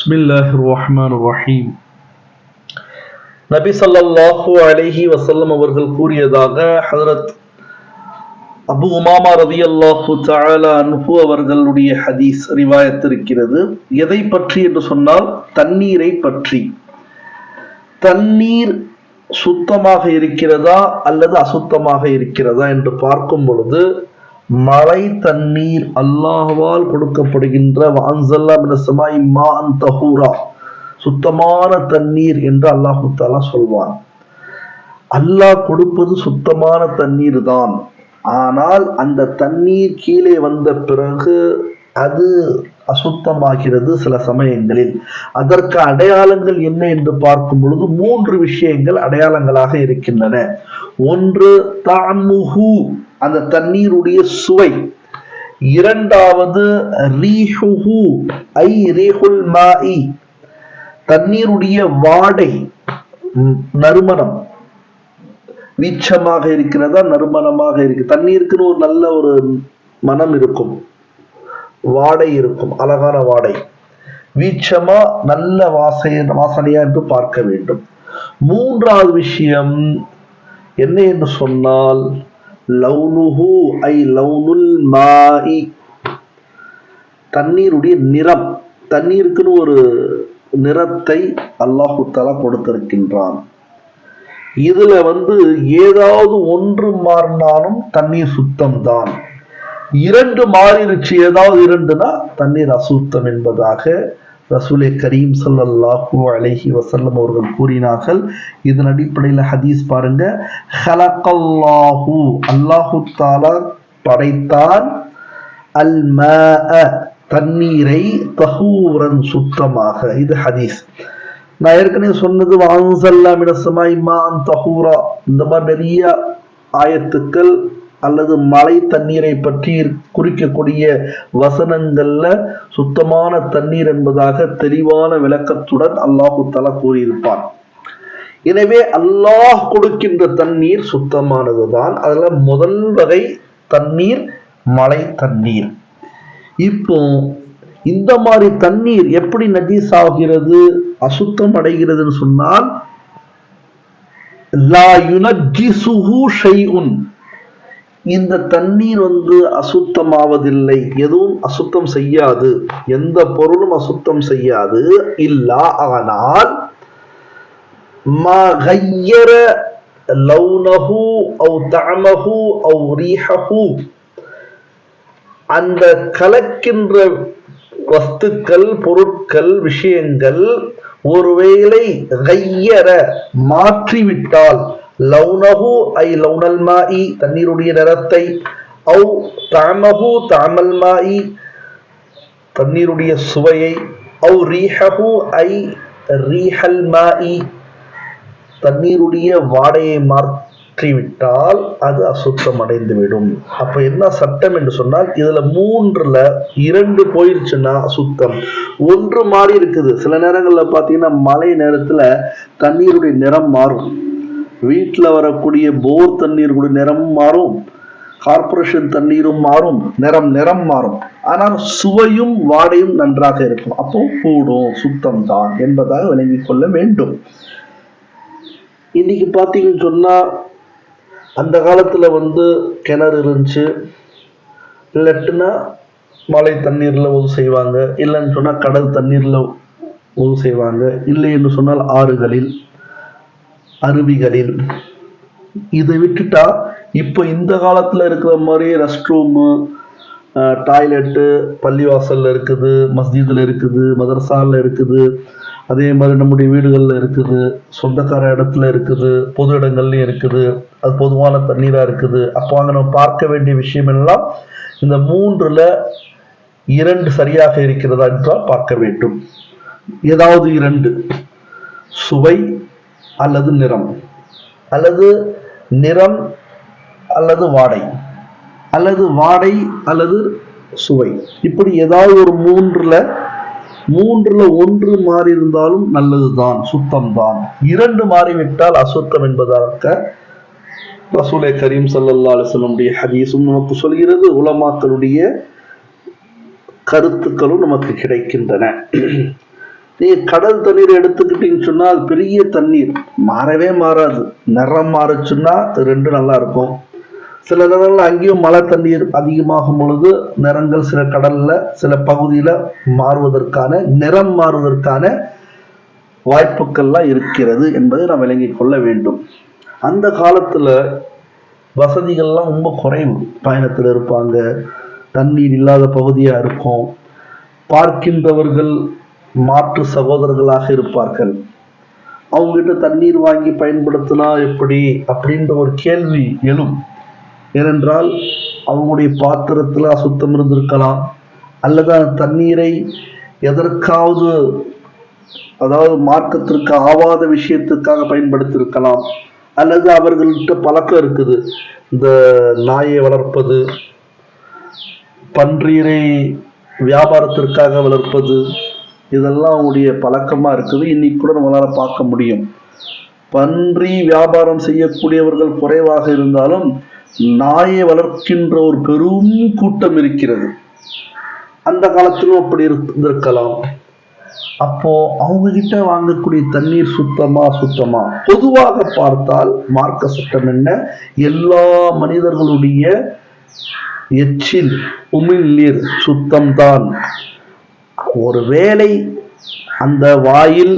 பிஸ்மில்லாஹ் ரஹ்மான் ரஹீம் நபி சல்லாஹூ அலஹி வசல்லம் அவர்கள் கூறியதாக ஹசரத் அபு உமாமா ரதியல்லாஹு தஆலா அன்பு அவர்களுடைய ஹதீஸ் ரிவாயத்திருக்கிறது. எதை பற்றி என்று சொன்னால் தண்ணீரை பற்றி. தண்ணீர் சுத்தமாக இருக்கிறதா அல்லது அசுத்தமாக இருக்கிறதா என்று பார்க்கும் பொழுது மழை தண்ணீர் அல்லாஹால் கொடுக்கப்படுகின்ற வான்சல்லா மான் தஹூரா சுத்தமான தண்ணீர் என்று அல்லாஹு தாலா சொல்வான். அல்லாஹ் கொடுப்பது சுத்தமான தண்ணீர் தான். ஆனால் அந்த தண்ணீர் கீழே வந்த பிறகு அது அசுத்தமாகிறது சில சமயங்களில். அதற்கு அடையாளங்கள் என்ன என்று பார்க்கும் பொழுது மூன்று விஷயங்கள் அடையாளங்களாக இருக்கின்றன. ஒன்று தாமுஹு அந்த தண்ணீருடைய சுவை. இரண்டாவது ரீஹுஹு ஐ ரீஹுல் மாஇ. தண்ணீருடைய வாடை நறுமணம். வீச்சமாக இருக்கிறதா நறுமணமாக இருக்கு. தண்ணீருக்குன்னு ஒரு நல்ல ஒரு மனம் இருக்கும். வாடை இருக்கும் அழகான வாடை. வீச்சமா நல்ல வாசைய வாசனையா என்று பார்க்க வேண்டும். மூன்றாவது விஷயம் என்ன என்று சொன்னால் லவுனுஹு ஐ லவுனுல் மாஇ. தண்ணீருடைய நிறம் தண்ணீருக்குன்னு ஒரு நிறத்தை அல்லாஹு தலா கொடுத்திருக்கின்றான். இதுல வந்து ஏதாவது ஒன்று மாறினாலும் தண்ணீர் சுத்தம் தான் இரண்டு மாறிடுச்சு ஏதாவது இரண்டுனா தண்ணீர் அசுத்தம் என்பதாக ரசூலே கரீம் ஸல்லல்லாஹு அலஹி வசல்லம் அவர்கள் கூறினார்கள். இதன் அடிப்படையில் ஹதீஸ் பாருங்க. ஹலக்கல்லாஹு அல்லாஹு தாலா படைத்தான். அல் ம தண்ணீரை தஹூரன் சுத்தமாக. இது ஹதீஸ். நான் ஏற்கனவே சொன்னது வான்சல்லா மினசமாய் மான் தஹூரா இந்த மாதிரி நிறைய ஆயத்துக்கள் அல்லது மழை தண்ணீரை பற்றி குறிக்கக்கூடிய வசனங்கள்ல சுத்தமான தண்ணீர் என்பதாக தெளிவான விளக்கத்துடன் அல்லாஹு தஆலா கூறியிருப்பான். எனவே அல்லாஹ் கொடுக்கின்ற தண்ணீர் சுத்தமானதுதான். அதுல முதல் வகை தண்ணீர் மழை தண்ணீர். இப்போ இந்த மாதிரி தண்ணீர் எப்படி நஜீஸ் ஆகிறது அசுத்தம் அடைகிறதுன்னு சொன்னால் லா யுனஜிசுஹு ஷைஉன். இந்த தண்ணீர் வந்து அசுத்தமாவதில்லை. எதுவும் அசுத்தம் செய்யாது. எந்த பொருளும் அசுத்தம் செய்யாது. இல்லா ஆனால் மகையர லௌனஹு அவு தஅமஹு அவு ரீஹஹு. அந்த கலக்கின்ற வஸ்துக்கள் பொருட்கள் விஷயங்கள் ஒருவேளை கையற மாற்றிவிட்டால் லௌனஹு ஐ லௌனல் மாஇ தண்ணீருடைய நிறத்தை. அவு தாமஹு தாமல் மாஇ தண்ணீருடைய சுவையை. அவு ரீஹஹு ஐ ரீஹல் மாஇ. தண்ணீருடைய வாடையை மாற்றிவிட்டால் அது அசுத்தம் அடைந்துவிடும் அப்போ என்ன சட்டம் என்று சொன்னால் இதில் மூன்றில் இரண்டு போயிருச்சுன்னா அசுத்தம். ஒன்று மாறி இருக்குது. சில நேரங்களில் பார்த்தீங்கன்னா மழை நேரத்தில் தண்ணீருடைய நிறம் மாறும். வீட்டில் வரக்கூடிய போர் தண்ணீர் கூட நிறம் மாறும். கார்ப்பரேஷன் தண்ணீரும் மாறும். நிறம் நிறம் மாறும். ஆனால் சுவையும் வாடையும் நன்றாக இருக்கும். அப்போ கூடும் சுத்தம் தான் என்பதாக விளங்கி கொள்ள வேண்டும். இன்னைக்கு பார்த்தீங்கன்னு சொன்னா அந்த காலத்துல வந்து கிணறு இருந்துச்சு. இல்லாட்டினா மழை தண்ணீர்ல உதவு செய்வாங்க. இல்லைன்னு சொன்னா கடல் தண்ணீர்ல உதவு செய்வாங்க. இல்லை என்று சொன்னால் ஆறுகளில். அருவிகளில். இதை விட்டுட்டா இப்போ இந்த காலத்தில் இருக்கிற மாதிரி ரெஸ்ட் ரூமு டாய்லெட்டு பள்ளிவாசலில் இருக்குது மஸ்ஜிதில் இருக்குது மதரசால இருக்குது. அதே மாதிரி நம்முடைய வீடுகளில் இருக்குது சொந்தக்கார இடத்துல இருக்குது பொது இடங்கள்லையும் இருக்குது. அது பொதுவான தண்ணீராக இருக்குது. அப்போ அங்கே நம்ம பார்க்க வேண்டிய விஷயம் எல்லாம் இந்த மூன்றில் இரண்டு சரியாக இருக்கிறதா என்றால் பார்க்க வேண்டும். ஏதாவது இரண்டு. சுவை அல்லது நிறம். அல்லது நிறம் அல்லது வாடை. அல்லது வாடை அல்லது சுவை. இப்படி ஏதாவது ஒரு மூன்றில் மூன்றில் ஒன்று மாறி இருந்தாலும் நல்லதுதான் சுத்தம் தான் இரண்டு மாறிவிட்டால் அசுத்தம் என்பதாக ரசூலை கரீம் சல்லா அலைஹி ஹதீஸும் நமக்கு சொல்கிறது உலமாக்களுடைய கருத்துக்களும் நமக்கு கிடைக்கின்றன. நீ கடல் தண்ணீர் எடுத்துக்கிட்டீங்கன்னு சொன்னால் பெரிய தண்ணீர். மாறவே மாறாது. நிறம் மாறுச்சுன்னா ரெண்டு நல்லா இருக்கும். சில நேரங்கள்ல அங்கேயும் மழை தண்ணீர் அதிகமாகும் பொழுது நிறங்கள் சில கடல்ல சில பகுதியில மாறுவதற்கான நிறம் மாறுவதற்கான வாய்ப்புகள்லாம் இருக்கிறது என்பதை நாம் விளங்கிக் கொள்ள வேண்டும். அந்த காலத்துல வசதிகள்லாம் ரொம்ப குறைவு. பயணத்தில் இருப்பாங்க. தண்ணீர் இல்லாத பகுதியாக இருக்கும். பார்க்கின்றவர்கள் மாற்று சகோதரர்களாக இருப்பார்கள். அவங்ககிட்ட தண்ணீர் வாங்கி பயன்படுத்தினா எப்படி? அப்படின்ற ஒரு கேள்வி எழும். ஏனென்றால் அவங்களுடைய பாத்திரத்தில் அசுத்தம் இருந்திருக்கலாம். அல்லது அந்த தண்ணீரை எதற்காவது அதாவது மார்க்கத்திற்கு ஆவாத விஷயத்துக்காக பயன்படுத்தியிருக்கலாம் அல்லது அவர்கள்ட்ட பழக்கம் இருக்குது. இந்த நாயை வளர்ப்பது பன்றீரை வியாபாரத்திற்காக வளர்ப்பது இதெல்லாம் அவங்களுடைய பழக்கமாக இருக்குது. இன்னைக்கு கூட நம்மளால் பார்க்க முடியும். பன்றி வியாபாரம் செய்யக்கூடியவர்கள் குறைவாக இருந்தாலும் நாயை வளர்க்கின்ற ஒரு பெரும் கூட்டம் இருக்கிறது. அந்த காலத்திலும் அப்படி இருந்திருக்கலாம். அப்போ அவங்க கிட்ட வாங்கக்கூடிய தண்ணீர் சுத்தமா சுத்தமா? பொதுவாக பார்த்தால் மார்க்க சட்டம் என்ன? எல்லா மனிதர்களுடைய எச்சில் உமிழ்நீர் சுத்தம்தான். ஒருவேளை அந்த வாயில்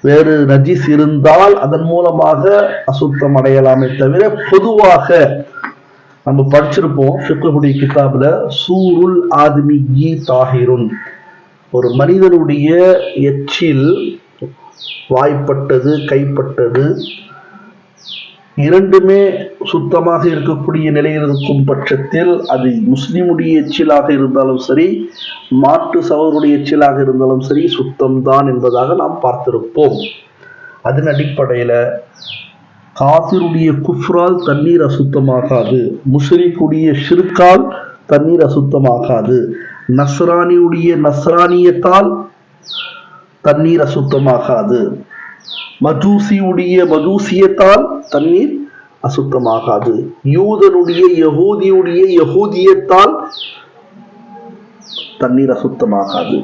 வேறு நஜிஸ் இருந்தால் அதன் மூலமாக அசுத்தம் அடையலாமே தவிர பொதுவாக நம்ம படிச்சிருப்போம் ஃபிக்குடைய கிதாபில் சூருல் ஆத்மி தாகிருன் ஒரு மனிதனுடைய எச்சில் வாய்ப்பட்டது கைப்பட்டது இரண்டுமே சுத்தமாக இருக்கக்கூடிய நிலையில் இருக்கும் பட்சத்தில் அது முஸ்லீமுடைய எச்சிலாக இருந்தாலும் சரி மாட்டு சவருடைய எச்சிலாக இருந்தாலும் சரி சுத்தம்தான் என்பதாக நாம் பார்த்திருப்போம். அதன் அடிப்படையில் காசிருடைய குஃப்ரால் தண்ணீர் அசுத்தமாகாது முஸ்லிக்குடைய ஷிர்கால் தண்ணீர் அசுத்தமாகாது நஸ்ரானியுடைய நஸ்ரானியத்தால் தண்ணீர் அசுத்தமாகாது. மஜூசியுடைய மஜூசியத்தால் தண்ணீர் அசுத்தமாகாது. யூதனுடைய யகூதியுடைய யகூதியத்தால் தண்ணீர் அசுத்தமாகாது.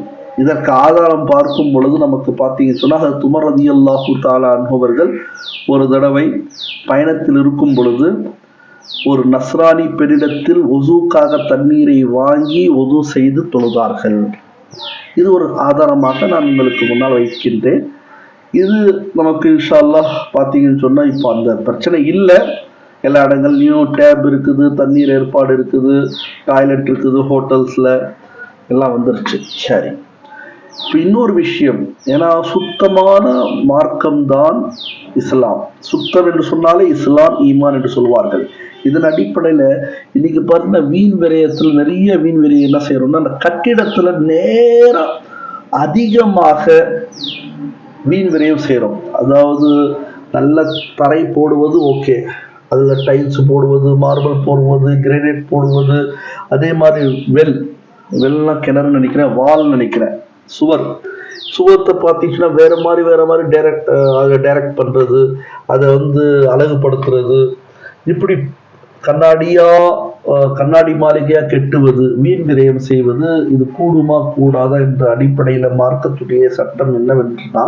இதற்கு ஆதாரம் பார்க்கும் பொழுது நமக்கு பார்த்தீங்கன்னு சொன்னால் துமர் ரதி அல்லாஹூ தாலா அனுபவர்கள் ஒரு தடவை பயணத்தில் இருக்கும் பொழுது ஒரு நஸ்ரானி பெண்ணிடத்தில் ஒசூக்காக தண்ணீரை வாங்கி ஒது செய்து தொழுதார்கள். இது ஒரு ஆதாரமாக நான் உங்களுக்கு முன்னால் வைக்கின்றேன். இது நமக்கு இன்ஷா அல்லாஹ் பார்த்தீங்கன்னு சொன்னால் இப்போ அந்த பிரச்சனை இல்லை. எல்லா இடங்கள்லையும் டேப் இருக்குது தண்ணீர் ஏற்பாடு இருக்குது டாய்லெட் இருக்குது ஹோட்டல்ஸில் எல்லாம் வந்துருச்சு. சரி. இப்போ இன்னொரு விஷயம் ஏன்னா சுத்தமான மார்க்கம்தான் இஸ்லாம். சுத்தம் என்று சொன்னாலே இஸ்லாம் ஈமான் என்று சொல்வார்கள். இதன் அடிப்படையில் இன்னைக்கு பாருங்க வீண் விரயத்தில் நிறைய வீண் விரயம் என்ன செய்யறோம்னா அந்த கட்டிடத்தில் நேரம் அதிகமாக வீண் விரையும் செய்கிறோம் அதாவது நல்ல தரை போடுவது ஓகே அதில் டைல்ஸ் போடுவது மார்பிள் போடுவது கிரானைட் போடுவது அதே மாதிரி வெல் வெல்லாம் கிணறு நினைக்கிறேன் வால் நினைக்கிறேன் சுவர். சுவத்தை பார்த்தீங்கன்னா வேற மாதிரி வேற மாதிரி டைரக்ட் அதை டைரக்ட் பண்ணுறது அதை வந்து அழகுபடுத்துறது. இப்படி கண்ணாடியா கண்ணாடி மாளிகையா கெட்டுவது வீண் விரயம் செய்வது இது கூடுமா கூடாதா என்ற அடிப்படையில மார்க்கத்துடைய சட்டம் என்னவென்றுனா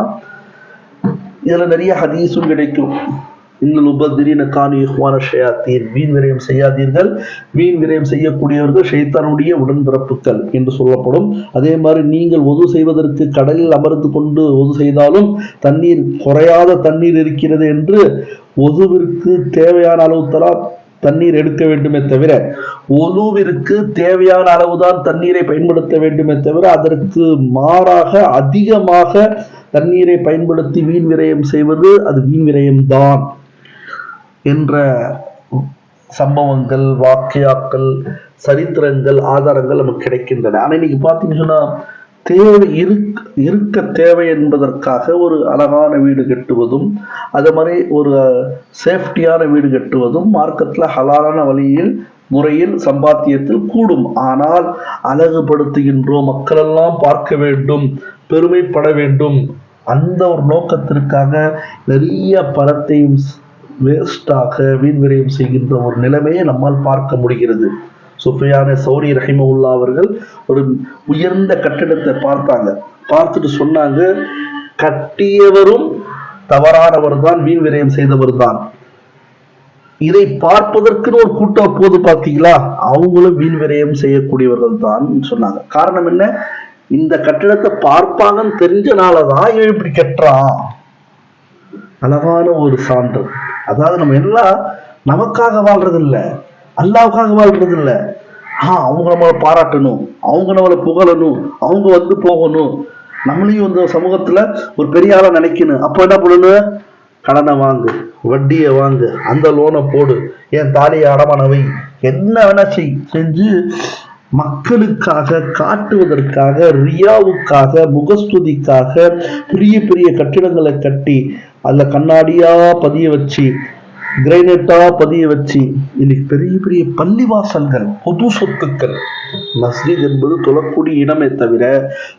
இதுல நிறைய ஹதீஸும் கிடைக்கும். இன்னும் உபதிரின கானு இஹ்வான ஷயாத்தீன். வீண் விரயம் செய்யாதீர்கள். வீண் விரயம் செய்யக்கூடியவர்கள் ஷைத்தானுடைய உடன்பிறப்புகள் என்று சொல்லப்படும். அதே மாதிரி நீங்கள் ஒது செய்வதற்கு கடலில் அமர்ந்து கொண்டு ஒது செய்தாலும் தண்ணீர் குறையாத தண்ணீர் இருக்கிறது என்று ஒதுவிற்கு தேவையான அளவு தலா தண்ணீர் எடுக்க வேண்டுமே தவிர ஒலுவிற்கு தேவையான அளவுதான் தண்ணீரை பயன்படுத்த வேண்டுமே தவிர அதற்கு மாறாக அதிகமாக தண்ணீரை பயன்படுத்தி வீண் விரயம் செய்வது அது வீண் விரயம்தான் என்ற சம்பவங்கள் வாக்கியாக்கள் சரித்திரங்கள் ஆதாரங்கள் நமக்கு கிடைக்கின்றன. ஆனா இன்னைக்கு பார்த்தீங்கன்னா சொன்னா தேவை இருக்க இருக்க தேவை என்பதற்காக ஒரு அழகான வீடு கட்டுவதும் அதே மாதிரி ஒரு சேஃப்டியான வீடு கட்டுவதும் மார்க்கத்தில் ஹலாலான வழியில் முறையில் சம்பாத்தியத்தில் கூடும். ஆனால் அழகுபடுத்துகின்றோம் மக்களெல்லாம் பார்க்க வேண்டும் பெருமைப்பட வேண்டும். அந்த ஒரு நோக்கத்திற்காக நிறைய பணத்தையும் வேஸ்டாக வீண் விரயம் செய்கின்ற ஒரு நிலைமையை நம்மால் பார்க்க முடிகிறது. சுஃபியான சௌரி ரஹிமவுல்லா அவர்கள் ஒரு உயர்ந்த கட்டிடத்தை பார்த்தாங்க. பார்த்துட்டு சொன்னாங்க கட்டியவரும் தவறானவர் தான் மீன் விரயம் செய்தவர் தான். இதை பார்ப்பதற்குன்னு ஒரு கூட்டம் போது பார்த்தீங்களா? அவங்களும் மீன் விரயம் செய்யக்கூடியவர்கள் தான் சொன்னாங்க. காரணம் என்ன? இந்த கட்டிடத்தை பார்ப்பாங்கன்னு தெரிஞ்சனாலதான் இவன் இப்படி கட்டுறான். அழகான ஒரு சான்று. அதாவது நம்ம எல்லாம் நமக்காக வாழ்றது இல்ல அல்லாவுக்காக வாழ்றது இல்லை? ஆ அவங்க நம்மளை பாராட்டணும். அவங்க நம்மளை புகழணும். அவங்க வந்து போகணும். நம்மளையும் இந்த சமூகத்தில் ஒரு பெரிய ஆளாக நினைக்கணும். அப்போ என்ன பண்ணணும் கடனை வாங்கு. வட்டியை வாங்கு. அந்த லோனை போடு. என் தாலியை அடமானவை என்ன வேணா செய். செஞ்சு மக்களுக்காக காட்டுவதற்காக ரியாவுக்காக முகஸ்துதிக்காக பெரிய பெரிய கட்டிடங்களை கட்டி அதில் கண்ணாடியாக பதிய வச்சு கிரைனட்டா பதிய வச்சு இன்னைக்கு பெரிய பெரிய பள்ளிவாசல்கள் பொது சொத்துக்கள். மஸ்ஜித் என்பது தொழக்கூடிய இடமே தவிர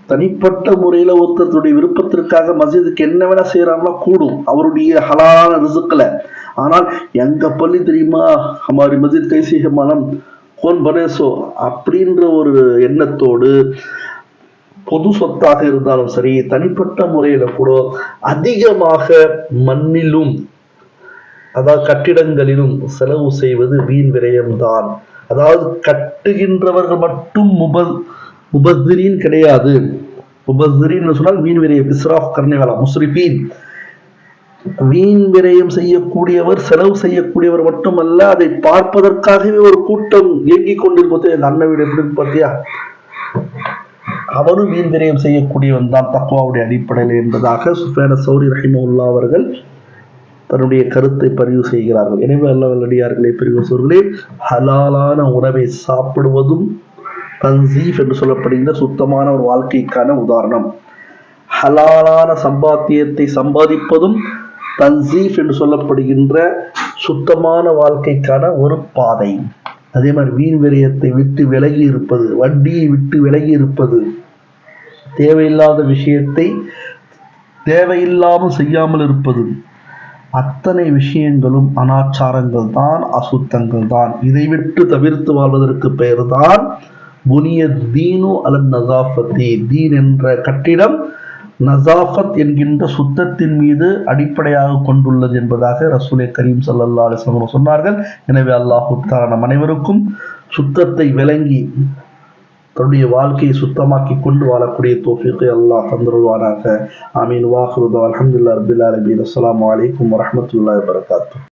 தனிப்பட்ட முறையில ஒருத்தருடைய விருப்பத்திற்காக மஸ்ஜிதுக்கு என்ன வேணா செய்யறாங்களோ கூடும். அவருடைய ஹலான ரிசுக்களை ஆனால் எங்க பள்ளி தெரியுமா? ஹமாரி மஸ்ஜித் கைசீக மனம் கோன் பனேசோ அப்படின்ற ஒரு எண்ணத்தோடு பொது சொத்தாக இருந்தாலும் சரி தனிப்பட்ட முறையில கூட அதிகமாக மண்ணிலும் அதாவது கட்டிடங்களிலும் செலவு செய்வது வீண் விரயம்தான். அதாவது கட்டுகின்றவர்கள் மட்டும் முப முபஸ்திரின் கிடையாது. உபதிரின்னு சொன்னால் வீண் விரயம். இஸ்ராஃப் கர்ணிவாலா முஸ்ரிபீன் வீண் விரயம் செய்யக்கூடியவர் செலவு செய்யக்கூடியவர் மட்டுமல்ல அதை பார்ப்பதற்காகவே ஒரு கூட்டம் இயங்கிக் கொண்டிருப்பது எங்க அண்ணன் வீடு எப்படி பார்த்தியா? அவரும் வீண் விரயம் செய்யக்கூடியவன் தான் தக்குவாவுடைய அடிப்படையில் என்பதாக சுஃபேன சௌரி ரஹிமுல்லா அவர்கள் தன்னுடைய கருத்தை பதிவு செய்கிறார்கள். எனவே அல்ல வல்லடியார்களே பெரியவர்களே ஹலாலான உணவை சாப்பிடுவதும் தன்சீஃப் என்று சொல்லப்படுகின்ற சுத்தமான ஒரு வாழ்க்கைக்கான உதாரணம். ஹலாலான சம்பாத்தியத்தை சம்பாதிப்பதும் தன்சீஃப் என்று சொல்லப்படுகின்ற சுத்தமான வாழ்க்கைக்கான ஒரு பாதை. அதே மாதிரி வீண் விரயத்தை விட்டு விலகி இருப்பது வட்டியை விட்டு விலகி இருப்பது தேவையில்லாத விஷயத்தை தேவையில்லாமல் செய்யாமல் இருப்பது அத்தனை விஷயங்களும் அனாச்சாரங்கள் தான் அசுத்தங்கள் தான் இதை விட்டு தவிர்த்து வாழ்வதற்கு பெயர்தான் புனிய தீனு அலன் நசாஃபத்தி. தீன் என்ற கட்டிடம் நசாஃபத் என்கின்ற சுத்தத்தின் மீது அடிப்படையாக கொண்டுள்ளது என்பதாக ரசூலே கரீம் சல்லா அலிஸ்லாம் சொன்னார்கள். எனவே அல்லாஹு நம் அனைவருக்கும் சுத்தத்தை விளங்கி தன்னுடைய வாழ்க்கையை சுத்தமாக்கி கொண்டு வாழக்கூடிய தோஃபிக்கை அல்லாஹ் தந்துருவானாக ஆமீன் வாஹருதா அலமதுல்லா ரபில் அலபீன் அஸ்லாம் வலைக்கம் வரமத்துல்லா வரகாத்து